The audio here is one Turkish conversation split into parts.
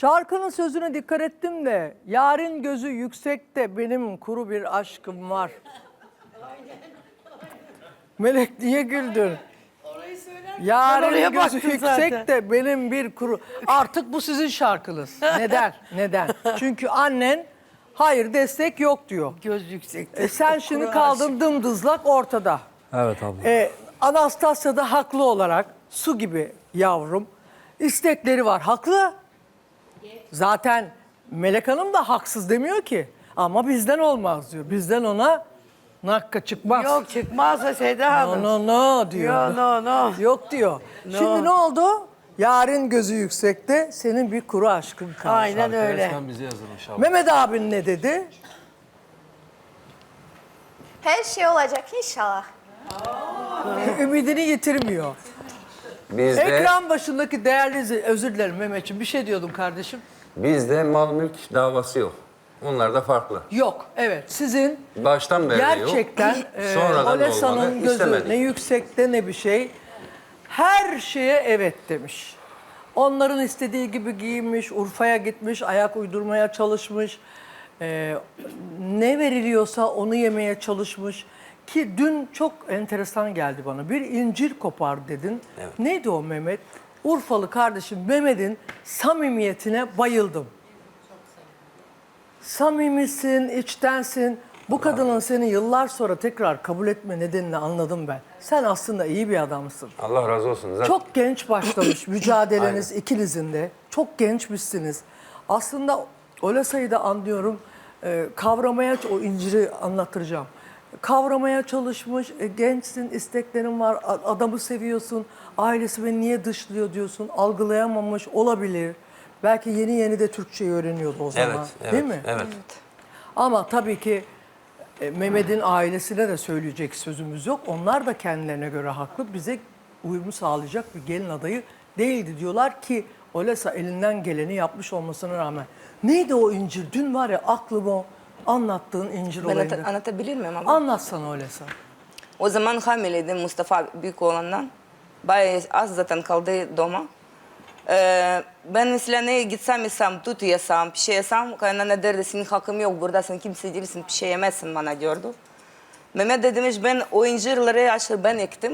Şarkının sözüne dikkat ettim de yarın gözü yüksekte benim kuru bir aşkım var. Melek niye güldün? Ben Yarın oraya gözü baktım yüksek zaten. de benim bir kuru... Artık bu sizin şarkınız. Neden? Neden? Çünkü annen hayır destek yok diyor. Göz yüksekte. E sen şimdi kaldın dımdızlak ortada. Evet abla. E, Anastasya da haklı olarak su gibi yavrum istekleri var. Haklı. Zaten Melek Hanım da haksız demiyor ki. Ama bizden olmaz diyor. Bizden ona nakka çıkmaz. Yok çıkmazsa Seda No Hanım. no no diyor. Yo, no, no. Yok diyor. Şimdi ne oldu? Yarın gözü yüksekte senin bir kuru aşkın kaldı. Aynen öyle. Resmen bize yazılmış abla. Mehmet abin ne dedi? Her şey olacak inşallah. Ümidini yitirmiyor. Bizde, Ekran başındaki değerli özür dilerim Mehmetciğim bir şey diyordum kardeşim. bizde mal mülk davası yok. Onlar da farklı. Yok evet sizin Baştan beri de yok. gerçekten e, Sonradan Olesa'nın gözü İstemedik. ne yüksekte ne bir şey. Her şeye evet demiş. Onların istediği gibi giyinmiş, Urfa'ya gitmiş, ayak uydurmaya çalışmış. E, ne veriliyorsa onu yemeye çalışmış. Ki dün çok enteresan geldi bana. Bir incir kopar dedin. Neydi o Mehmet? Urfalı kardeşim Mehmet'in samimiyetine bayıldım. Samimisin, içtensin. Bu kadının seni yıllar sonra tekrar kabul etme nedenini anladım ben. Sen aslında iyi bir adamsın. Allah razı olsun. Zaten Çok genç başlamış mücadeleniz ikinizin de. Çok gençmişsiniz. Aslında Olesa'yı da anlıyorum. Ee, kavramaya, o inciri anlatacağım. Kavramaya çalışmış, e, gençsin, isteklerin var, adamı seviyorsun, ailesi beni niye dışlıyor diyorsun, algılayamamış olabilir. Belki yeni yeni de Türkçeyi öğreniyordu o zaman. Evet, evet, Değil mi? Evet. Ama tabii ki e, Mehmet'in ailesine de söyleyecek sözümüz yok. Onlar da kendilerine göre haklı. Bize uyumu sağlayacak bir gelin adayı değildi diyorlar ki Olesa elinden geleni yapmış olmasına rağmen. Neydi o incir? Dün var ya aklıma o anlattığın incir Ben anlat- olayını. anlatabilir miyim ama? Anlatsana Olesa. O zaman hamileydim Mustafa büyük olandan. Bayağı az zaten kaldı doma. Ee, ben mesela neye gitsem yesem, tut yesem, bir şey yesem, kaynana derdi senin hakkın yok burada, sen kimse değilsin, bir şey yemezsin bana diyordu. Mehmet de demiş ben o incirleri aşağı ben ektim.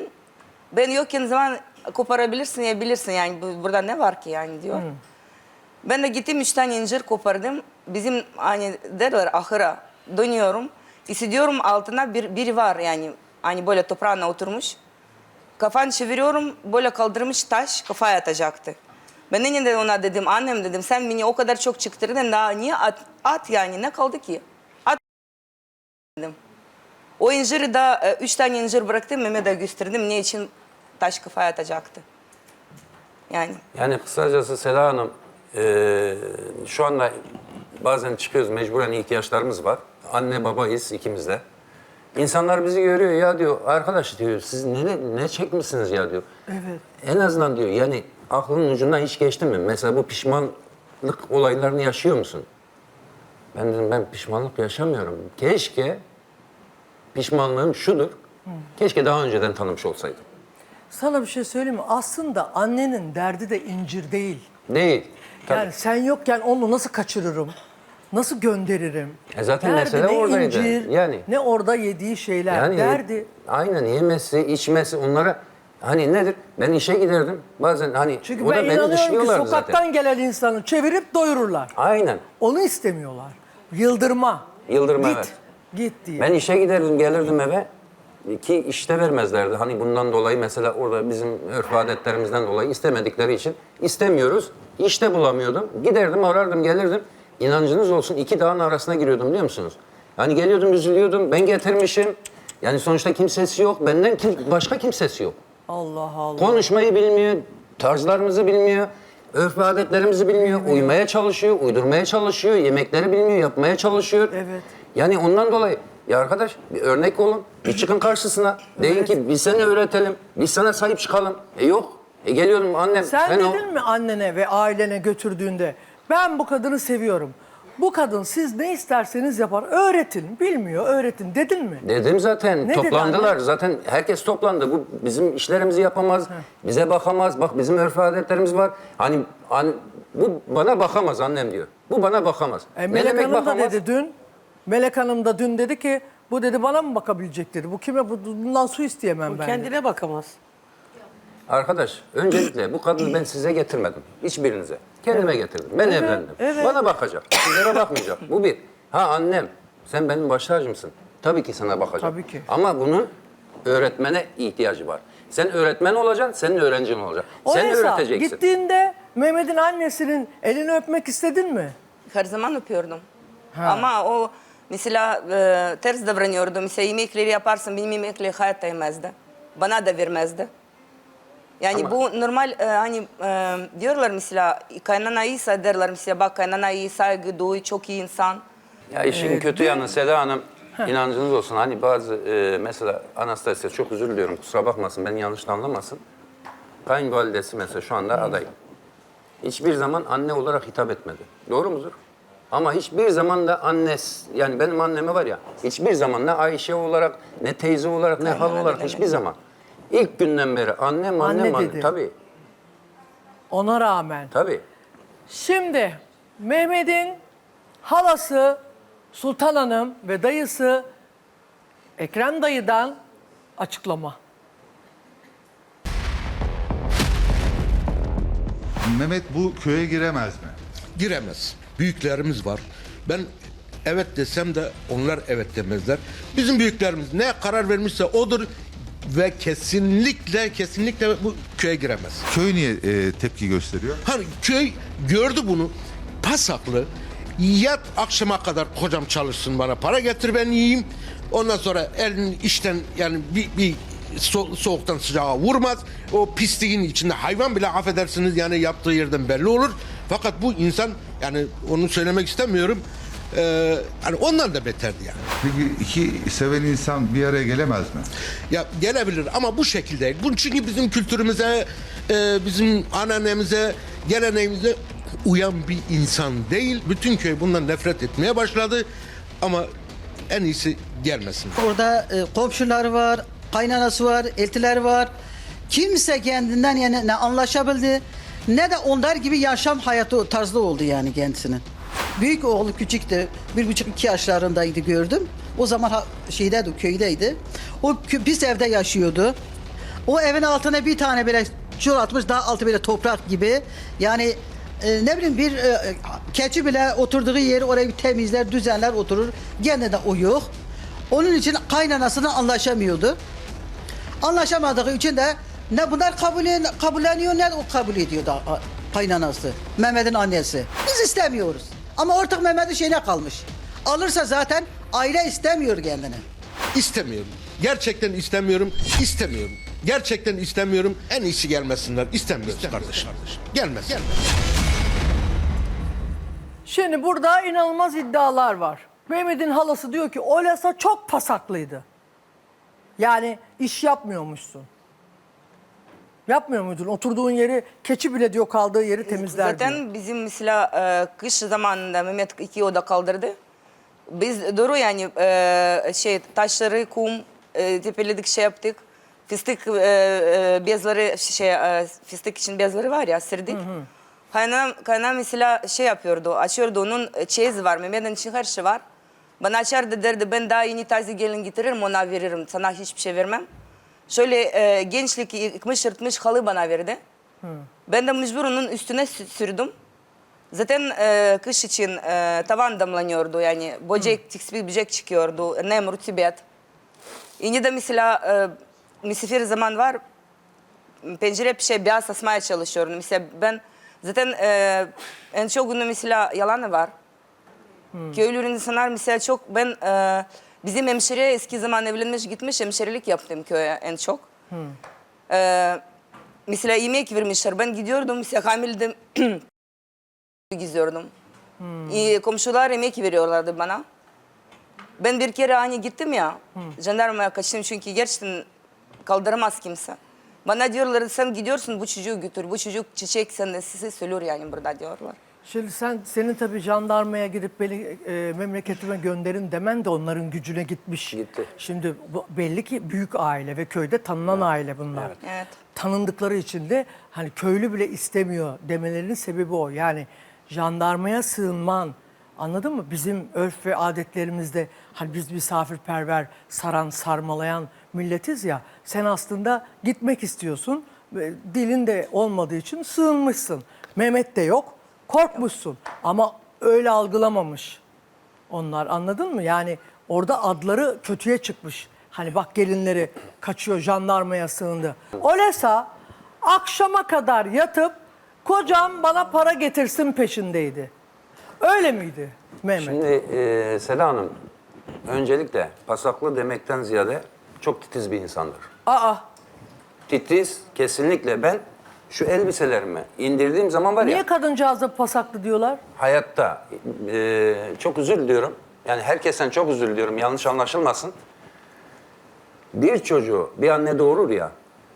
Ben yokken zaman koparabilirsin, yiyebilirsin yani bu- burada ne var ki yani diyor. Ben de gittim üç tane incir kopardım. Bizim hani derler ahıra dönüyorum. Hissediyorum altına bir, biri var yani. Hani böyle toprağına oturmuş. Kafanı çeviriyorum böyle kaldırmış taş kafaya atacaktı. Ben yine de ona dedim annem dedim sen beni o kadar çok çıktırdın daha niye at, at yani ne kaldı ki? At dedim. O inciri de üç tane incir bıraktım Mehmet'e gösterdim ne için taş kafaya atacaktı. Yani Yani kısacası Seda Hanım, eee, şu anda bazen çıkıyoruz, mecburen ihtiyaçlarımız var. Anne babayız ikimiz de. İnsanlar bizi görüyor ya diyor, arkadaş diyor siz ne, ne çekmişsiniz ya diyor. Evet. En azından diyor yani aklının ucundan hiç geçti mi? Mesela bu pişmanlık olaylarını yaşıyor musun? Ben dedim ben pişmanlık yaşamıyorum. Keşke pişmanlığım şudur. Keşke daha önceden tanımış olsaydım. Sana bir şey söyleyeyim mi? Aslında annenin derdi de incir değil. Değil. Tabii. Yani sen yokken onu nasıl kaçırırım? Nasıl gönderirim? E zaten Derdi mesele ne oradaydı. incir, Yani. ne orada yediği şeyler. Yani derdi. aynen yemesi, içmesi onlara hani nedir? Ben işe giderdim. Bazen hani Çünkü o da ben beni inanıyorum ki sokaktan zaten. gelen insanı çevirip doyururlar. Aynen. Onu istemiyorlar. Yıldırma. Yıldırma, Git. evet. Git diye. Ben işe giderdim, gelirdim eve. Ki işte vermezlerdi. Hani bundan dolayı mesela orada bizim örf adetlerimizden dolayı istemedikleri için istemiyoruz. İşte bulamıyordum. Giderdim, arardım, gelirdim. İnancınız olsun iki dağın arasına giriyordum biliyor musunuz? Yani geliyordum, üzülüyordum. Ben getirmişim. Yani sonuçta kimsesi yok. Benden kim, başka kimsesi yok. Allah Allah. Konuşmayı bilmiyor, tarzlarımızı bilmiyor, örf ve adetlerimizi bilmiyor, uymaya çalışıyor, uydurmaya çalışıyor, yemekleri bilmiyor, yapmaya çalışıyor. Evet. Yani ondan dolayı ya arkadaş bir örnek olun, bir çıkın karşısına. Deyin ki biz sana öğretelim, biz sana sahip çıkalım. E yok. E geliyorum annem. Sen ben o- dedin mi annene ve ailene götürdüğünde ben bu kadını seviyorum. Bu kadın siz ne isterseniz yapar. Öğretin. Bilmiyor öğretin dedin mi? Dedim zaten Ne dedi toplandılar. anne? Zaten herkes toplandı. Bu bizim işlerimizi yapamaz. Bize bakamaz. Bak bizim örf adetlerimiz var. Hani an, Bu bana bakamaz annem diyor. Bu bana bakamaz. E, Melek Hanım da dedi dün. Melek Hanım da dün dedi ki bu dedi bana mı bakabilecek dedi. Bu kime bu bundan su isteyemem ben. dedi. Kendine bakamaz. Arkadaş öncelikle bu kadını ben size getirmedim. Hiçbirinize. Kendime getirdim. Ben evlendim. Bana bakacak. Sizlere bakmayacak. Bu bir. Ha annem sen benim baş tacımsın. Tabii ki sana bakacak. Tabii ki. Ama bunun öğretmene ihtiyacı var. Sen öğretmen olacaksın, senin öğrencin olacak. Sen öğreteceksin. Gittiğinde Mehmet'in annesinin elini öpmek istedin mi? Her zaman öpüyordum. Ama o mesela e, ters davranıyordu. Mesela yemekleri yaparsın benim yemekleri hayatta yemezdi. Bana da vermezdi. Yani Ama- bu normal e, hani e, diyorlar mesela kaynana iyiyse derler mesela bak kaynana iyi saygı duy çok iyi insan. Ya işin kötü yanı Seda Hanım, inancınız olsun. Hani bazı e, mesela Anastasia çok özür diliyorum kusura bakmasın beni yanlış anlamasın. Kayınvalidesi mesela şu anda aday. Hiçbir zaman anne olarak hitap etmedi. Doğru mudur? Ama hiçbir zaman da annes, yani benim anneme var ya, hiçbir zaman ne Ayşe olarak, ne teyze olarak, ne hal olarak hiçbir zaman. İlk günden beri annem, annem, Anne annem. dedi. Tabii, Ona rağmen. tabii. Şimdi Mehmet'in halası Sultan Hanım ve dayısı Ekrem dayıdan açıklama. Mehmet bu köye giremez mi? giremez. Büyüklerimiz var. Ben evet desem de onlar evet demezler. Bizim büyüklerimiz ne karar vermişse odur ve kesinlikle kesinlikle bu köye giremez. Köy niye e, tepki gösteriyor? Hani köy gördü bunu pasaklı yat akşama kadar kocam çalışsın bana para getir ben yiyeyim. Ondan sonra elin işten yani bir, bir so- soğuktan sıcağa vurmaz. O pisliğin içinde hayvan bile affedersiniz yani yaptığı yerden belli olur. Fakat bu insan yani onu söylemek istemiyorum. Ee, hani ondan da beterdi yani. Peki iki seven insan bir araya gelemez mi? Ya gelebilir ama bu şekilde değil. Bu çünkü bizim kültürümüze, e, bizim anneannemize, geleneğimize uyan bir insan değil. Bütün köy bundan nefret etmeye başladı. Ama en iyisi gelmesin. Orada e, komşuları var, kaynanası var, eltileri var. Kimse kendinden yani ne anlaşabildi ne de onlar gibi yaşam hayatı tarzı oldu yani kendisinin. Büyük oğlu küçüktü. Bir buçuk iki yaşlarındaydı gördüm. O zaman şeydeydi, köydeydi. O pis evde yaşıyordu. O evin altına bir tane böyle çul atmış, daha altı böyle toprak gibi. Yani e, ne bileyim bir e, keçi bile oturduğu yeri orayı bir temizler, düzenler oturur. Gene de o yok. Onun için kaynanasına anlaşamıyordu. Anlaşamadığı için de ne bunlar kabul kabulleniyor ne o kabul ediyor da kaynanası. Mehmet'in annesi. Biz istemiyoruz. Ama ortak Mehmet'in şeyine kalmış. Alırsa zaten aile istemiyor kendini. İstemiyorum. Gerçekten istemiyorum. istemiyorum. Gerçekten istemiyorum. En iyisi gelmesinler. İstemiyoruz kardeşim. Gelmez. Şimdi burada inanılmaz iddialar var. Mehmet'in halası diyor ki o lasa çok pasaklıydı. Yani iş yapmıyormuşsun. Yapmıyor muydun? Oturduğun yeri, keçi bile diyor kaldığı yeri temizler diyor. Zaten bizim mesela e, kış zamanında Mehmet iki oda kaldırdı. Biz doğru yani e, şey taşları, kum e, tepeledik şey yaptık. Fıstık e, e, bezleri şey e, fıstık için bezleri var ya serdik. Kaynanam, kaynanam mesela şey yapıyordu, açıyordu onun çeyizi var, Mehmet'in için her şey var. Bana açardı derdi ben daha yeni taze gelin getiririm ona veririm, sana hiçbir şey vermem. Şöyle e, gençlik yıkmış yırtmış halı bana verdi. Ben de mecbur onun üstüne sü- sürdüm. Zaten e, kış için e, tavan damlanıyordu yani böcek, tikspil böcek çıkıyordu, nem, rutubet. Yine de mesela e, misafir zaman var, pencere bir şey beyaz asmaya çalışıyorum. Mesela ben zaten e, en çok günü mesela yalanı var. Köylü insanlar mesela çok ben e, bizim hemşire eski zaman evlenmiş gitmiş hemşirelik yaptım köye en çok. E, mesela yemek vermişler ben gidiyordum mesela hamildim gizliyordum. E, komşular yemek veriyorlardı bana. Ben bir kere hani gittim ya jandarmaya kaçtım çünkü gerçekten kaldıramaz kimse. Bana diyorlar sen gidiyorsun bu çocuğu götür. Bu çocuk çiçek sen size söylüyor yani burada diyorlar. Şimdi sen senin tabii jandarmaya gidip beni e, memleketime gönderin demen de onların gücüne gitmiş. Gitti. Şimdi bu, belli ki büyük aile ve köyde tanınan aile bunlar. Evet. tanındıkları için de hani köylü bile istemiyor demelerinin sebebi o. Yani jandarmaya sığınman anladın mı? Bizim örf ve adetlerimizde hani biz misafirperver, saran, sarmalayan milletiz ya. Sen aslında gitmek istiyorsun. ve Dilin de olmadığı için sığınmışsın. Mehmet de yok. Korkmuşsun. Ama öyle algılamamış onlar anladın mı? Yani orada adları kötüye çıkmış. Hani bak gelinleri kaçıyor jandarmaya sığındı. Olesa akşama kadar yatıp kocam bana para getirsin peşindeydi. Öyle miydi Mehmet? Şimdi e, Seda Hanım, öncelikle pasaklı demekten ziyade çok titiz bir insandır. Aa Titiz, kesinlikle ben şu elbiselerimi indirdiğim zaman var ya... niye kadıncağıza pasaklı diyorlar? hayatta e, çok özür diliyorum. Yani herkesten çok özür diliyorum. Yanlış anlaşılmasın. Bir çocuğu bir anne doğurur ya.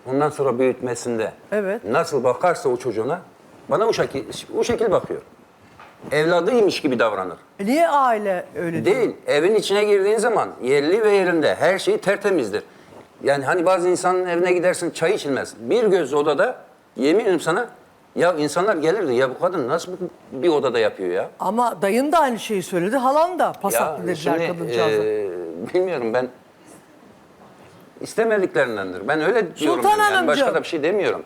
Ondan sonra büyütmesinde Evet. nasıl bakarsa o çocuğuna bana o şekil, o şekil bakıyor. Evladıymış gibi davranır. E niye aile öyle diyor? Değil. Evin içine girdiğin zaman yerli ve yerinde her şey tertemizdir. Yani hani bazı insanın evine gidersin çay içilmez. Bir göz odada yemin ederim sana ya insanlar gelirdi ya bu kadın nasıl bir odada yapıyor ya? Ama dayın da aynı şeyi söyledi. Halan da pasaklı Ya dediler şimdi, kadıncağıza. bilmiyorum ben istemediklerindendir. Ben öyle diyorum. Sultan yani. Hanımcığım. Başka da bir şey demiyorum.